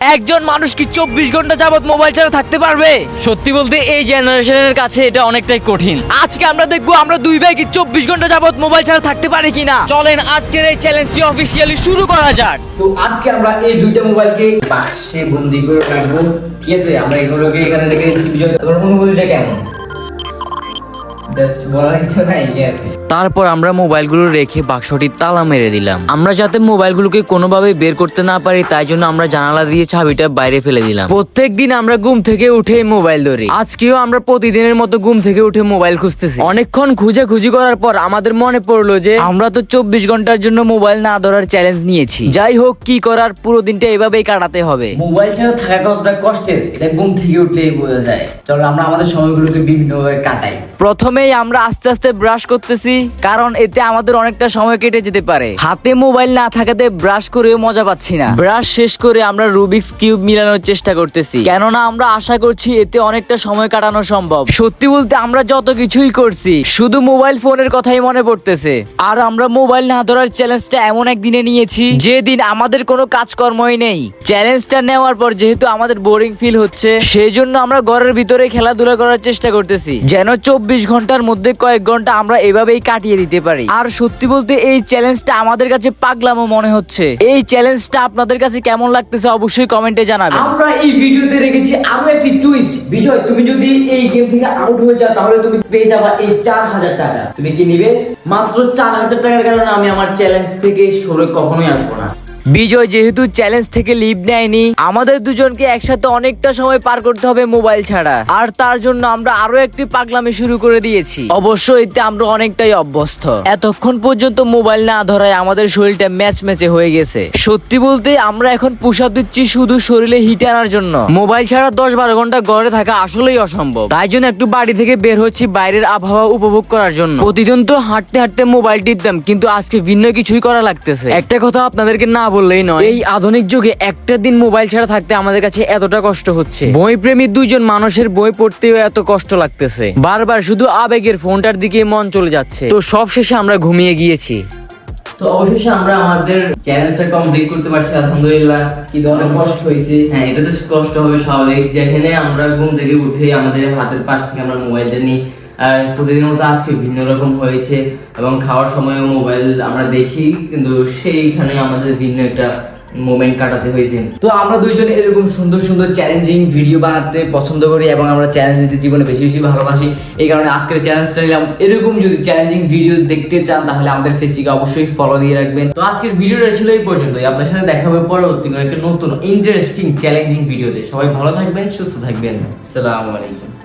একজন মানুষ কি চব্বিশ ঘণ্টা যাবত মোবাইল ছাড়া থাকতে পারবে? সত্যি বলতে এই জেনারেশনের কাছে এটা অনেকটাই কঠিন। আজকে আমরা দেখব আমরা দুই ভাই কি চব্বিশ ঘণ্টা যাবত মোবাইল ছাড়া থাকতে পারি কিনা। চলেন আজকের এই চ্যালেঞ্জটি অফিসিয়ালি শুরু করা যাক। তো আজকে আমরা এই দুইটা মোবাইলকে বাক্সে বন্দি করে রাখব। ঠিক আছে আমরা এগুলোকে এখানে রেখে দিচ্ছি বিজয় তোমার অনুভূতিটা কেমন? জাস্ট বলার কিছু নাই কি আর কি। তারপর আমরা মোবাইলগুলো রেখে বাক্সটি তালা মেরে দিলাম। আমরা যাতে মোবাইলগুলোকে কোনোভাবে বের করতে না পারি তাই জন্য আমরা জানালা দিয়ে চাবিটা বাইরে ফেলে দিলাম। প্রত্যেক দিন আমরা ঘুম থেকে উঠে মোবাইল ধরি। আজকেও আমরা প্রতিদিনের মতো ঘুম থেকে উঠে মোবাইল খুঁজতেছি। অনেকক্ষণ খুঁজে খুঁজি করার পর আমাদের মনে পড়ল যে আমরা তো চব্বিশ ঘণ্টার জন্য মোবাইল না ধরার চ্যালেঞ্জ নিয়েছি। যাই হোক কি করার পুরো দিনটা এভাবেই কাটাতে হবে। মোবাইল ছাড়া থাকা কতটা কষ্টের? এটা ঘুম থেকে উঠলেই বোঝা যায়। চলো আমরা আমাদের সময়গুলোকে বিভিন্নভাবে কাটাই। প্রথমেই আমরা আস্তে আস্তে ব্রাশ করতেছি। কারণ এতে আমাদের অনেকটা সময় কেটে যেতে পারে। হাতে মোবাইল না থাকাতে ব্রাশ করেও মজা পাচ্ছি না। ব্রাশ শেষ করে আমরা রুবিক্স কিউব মিলানোর চেষ্টা করতেছি। কেননা আমরা আশা করছি এতে অনেকটা সময় কাটানো সম্ভব। সত্যি বলতে আমরা যত কিছুই করছি, শুধু মোবাইল ফোনের কথাই মনে পড়তেছে। আর আমরা মোবাইল না ধরার চ্যালেঞ্জটা এমন একদিনে নিয়েছি, যেদিন আমাদের কোনো কাজকর্মই নেই। চ্যালেঞ্জটা নেওয়ার পর যেহেতু আমাদের বোরিং ফিল হচ্ছে সেই জন্য আমরা ঘরের ভিতরে খেলাধুলা করার চেষ্টা করতেছি। যেন চব্বিশ ঘণ্টার মধ্যে কয়েক ঘণ্টা আমরা এভাবেই কাটিয়ে দিতে পারি। আর সত্যি বলতে এই চ্যালেঞ্জটা আমাদের কাছে পাগলামো মনে হচ্ছে। এই চ্যালেঞ্জটা আপনাদের কাছে কেমন লাগতেছে অবশ্যই কমেন্টে জানাবেন। আমরা এই ভিডিওতে রেখেছি আরও একটি টুইস্ট বিজয়, তুমি যদি এই গেম থেকে আউট হয়ে যাও, তাহলে তুমি পেয়ে যাবা এই চার হাজার টাকা। তুমি কি নিবে? মাত্র চার হাজার টাকার কারণে আমি আমার চ্যালেঞ্জ থেকে সরে কখনোই আসব না। বিজয় যেহেতু চ্যালেঞ্জ থেকে লিভ নেয়নি, আমাদের দুজনকে একসাথে অনেকটা সময় পার করতে হবে মোবাইল ছাড়া। আর তার জন্য আমরা আরও একটি পাগলামি শুরু করে দিয়েছি। অবশ্য এতে আমরা অনেকটাই অভ্যস্ত। এতক্ষণ পর্যন্ত মোবাইল না ধরায় আমাদের শরীরটা ম্যাচ ম্যাচে হয়ে গেছে। সত্যি বলতে আমরা এখন পুষাপ দিচ্ছি শুধু শরীরে হিট আনার জন্য। মোবাইল ছাড়া দশ বারো ঘণ্টা ঘরে থাকা আসলেই অসম্ভব। তাই জন্য একটু বাড়ি থেকে বের হচ্ছি বাইরের আবহাওয়া উপভোগ করার জন্য। প্রতিদিন তো হাঁটতে হাঁটতে মোবাইল টিপতাম, কিন্তু আজকে ভিন্ন কিছুই করা লাগতেছে। একটা কথা আপনাদেরকে না বললেই নয়। এই আধুনিক যুগে একটা দিন মোবাইল ছাড়া থাকতে আমাদের কাছে এতটা কষ্ট হচ্ছে। বই প্রেমী দুইজন মানুষের বই পড়তেও এত কষ্ট লাগতেছে। বারবার শুধু আবেগের ফোনটার দিকে মন চলে যাচ্ছে। তো সব শেষে আমরা ঘুমিয়ে গিয়েছি। তো অবশেষে আমরা আমাদের চ্যালেঞ্জটা কমপ্লিট করতে পারছি আলহামদুলিল্লাহ। কিন্তু অনেক কষ্ট হয়েছে। হ্যাঁ এটা তো কষ্ট হবে স্বাভাবিক। যেখানে আমরা ঘুম থেকে উঠে আমাদের হাতের পাশ থেকে আমরা মোবাইলটা নিই। আর প্রতিদিনের মতো আজকে ভিন্ন রকম হয়েছে। এবং খাওয়ার সময়ও মোবাইল আমরা দেখি, কিন্তু সেইখানে আমাদের ভিন্ন একটা মোমেন্ট কাটাতে হয়েছে। তো আমরা দুইজনে এরকম সুন্দর সুন্দর চ্যালেঞ্জিং ভিডিও বানাতে পছন্দ করি এবং আমরা চ্যালেঞ্জ দিতে জীবনে বেশি বেশি ভালোবাসি। এই কারণে আজকের চ্যালেঞ্জটা নিলাম। এরকম যদি চ্যালেঞ্জিং ভিডিও দেখতে চান, তাহলে আমাদের ফেসিকে অবশ্যই ফলো দিয়ে রাখবেন। তো আজকের ভিডিওটা ছিল এই পর্যন্তই। আপনার সাথে দেখা হবে পরবর্তী একটা নতুন ইন্টারেস্টিং চ্যালেঞ্জিং ভিডিওতে সবাই ভালো থাকবেন, সুস্থ থাকবেন। আসসালামু আলাইকুম।